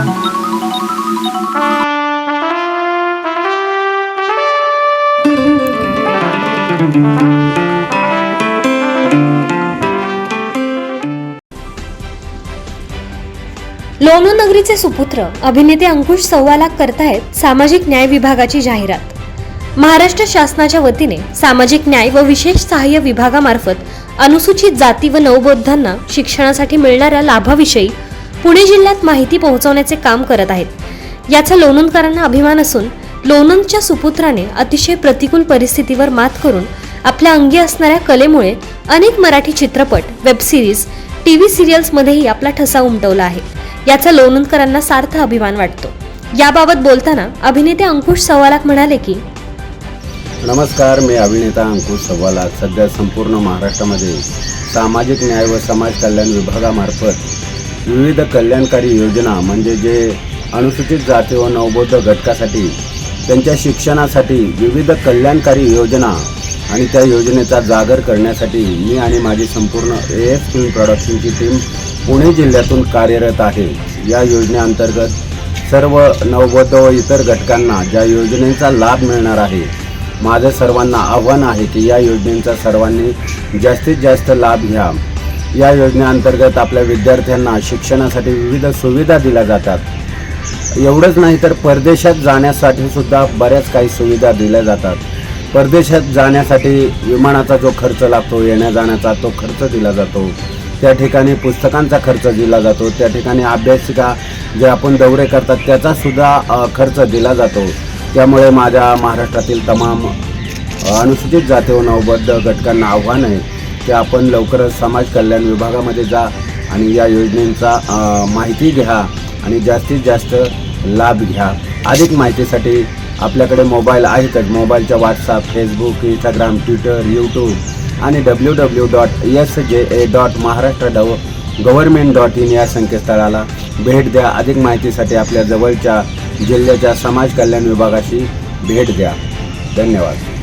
लोणू नगरीचे सुपुत्र अभिनेते अंकुश सव्वा लाख करतायत सामाजिक न्याय विभागाची जाहिरात. महाराष्ट्र शासनाच्या वतीने सामाजिक न्याय व विशेष सहाय्य विभागामार्फत अनुसूचित जाती व नवबौद्धांना शिक्षणासाठी मिळणाऱ्या लाभाविषयी पुणे जिल्ह्यात माहिती पोहोचवण्याचे काम करत आहेत. याचा लोणंदकरांना अभिमान असून लोणंदच्या सुपुत्राने अतिशय प्रतिकूल परिस्थितीवर मात करून आपल्या अंगी असणाऱ्या कलेमुळे अनेक मराठी चित्रपट वेबसिरीज टी व्ही सिरियल्समध्येही आपला ठसा उमटवला आहे. याचा लोणंदकरांना सार्थ अभिमान वाटतो. याबाबत बोलताना अभिनेते अंकुश सवालाक म्हणाले की नमस्कार मी अभिनेता अंकुश सव्वाला सध्या संपूर्ण महाराष्ट्रामध्ये सामाजिक न्याय व समाज कल्याण विभागामार्फत विविध कल्याणकारी योजना म्हणजे जे अनुसूचित जाती व नवबौद्ध घटकासाठी त्यांच्या शिक्षणासाठी विविध कल्याणकारी योजना आणि त्या योजनेचा जागर करण्यासाठी मी आणि माझी संपूर्ण ए एस फिल्म प्रॉडक्शनची टीम पुणे जिल्ह्यातून कार्यरत आहे. या योजनेअंतर्गत सर्व नवबौद्ध व इतर घटकांना ज्या योजनेचा लाभ मिळणार आहे माझं सर्वांना आव्हान आहे की या योजनेचा सर्वांनी जास्तीत जास्त लाभ घ्या. या योजनेअंतर्गत आपल्या विद्यार्थ्यांना शिक्षणासाठी विविध सुविधा दिल्या जातात. एवढंच नाही तर परदेशात जाण्यासाठी सुद्धा बऱ्याच काही सुविधा दिल्या जातात. परदेशात जाण्यासाठी विमानाचा जो खर्च लागतो येण्या जाण्याचा तो खर्च दिला जातो. त्या ठिकाणी पुस्तकांचा खर्च दिला जातो. त्या ठिकाणी अभ्यासिका जे आपण दौरे करतात त्याचासुद्धा खर्च दिला जातो. त्यामुळे माझ्या महाराष्ट्रातील तमाम अनुसूचित जाती व नवबद्ध घटकांना आव्हान आहे. की आपण लवकरच समाज कल्याण विभागामध्ये जा आणि या योजनेचा माहिती घ्या आणि जास्तीत जास्त लाभ घ्या. अधिक माहितीसाठी आपल्याकडे मोबाईल आहेतच. मोबाईलच्या WhatsApp Facebook Instagram Twitter YouTube आणि W W dot S J A dot Maharashtra dot government dot in या संकेतस्थळाला भेट द्या. अधिक माहितीसाठी आपल्या जवळच्या जिल्ह्याच्या समाज कल्याण विभागाशी भेट द्या. धन्यवाद.